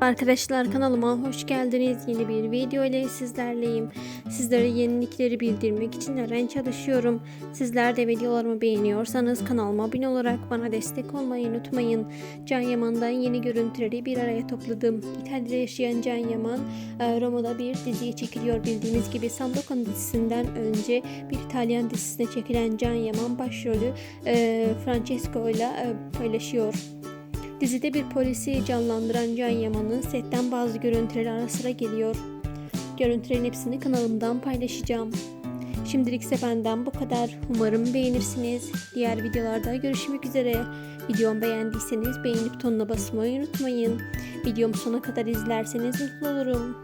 Arkadaşlar kanalıma hoş geldiniz. Yeni bir video ile sizlerleyim. Sizlere yenilikleri bildirmek için öğren çalışıyorum. Sizler de videolarımı beğeniyorsanız kanalıma abone olarak bana destek olmayı unutmayın. Can Yaman'dan yeni görüntüleri bir araya topladım. İtalya'da yaşayan Can Yaman e, Roma'da bir diziye çekiliyor. Bildiğiniz gibi Sandokan dizisinden önce bir İtalyan dizisine çekilen Can Yaman başrolü e, Francesco ile e, paylaşıyor. Dizide bir polisi canlandıran Can Yaman'ın setten bazı görüntüleri ara sıra geliyor. Görüntülerin hepsini kanalımdan paylaşacağım. Şimdilik ise benden bu kadar. Umarım beğenirsiniz. Diğer videolarda görüşmek üzere. Videomu beğendiyseniz beğeni butonuna basmayı unutmayın. Videomu sona kadar izlerseniz mutlu olurum.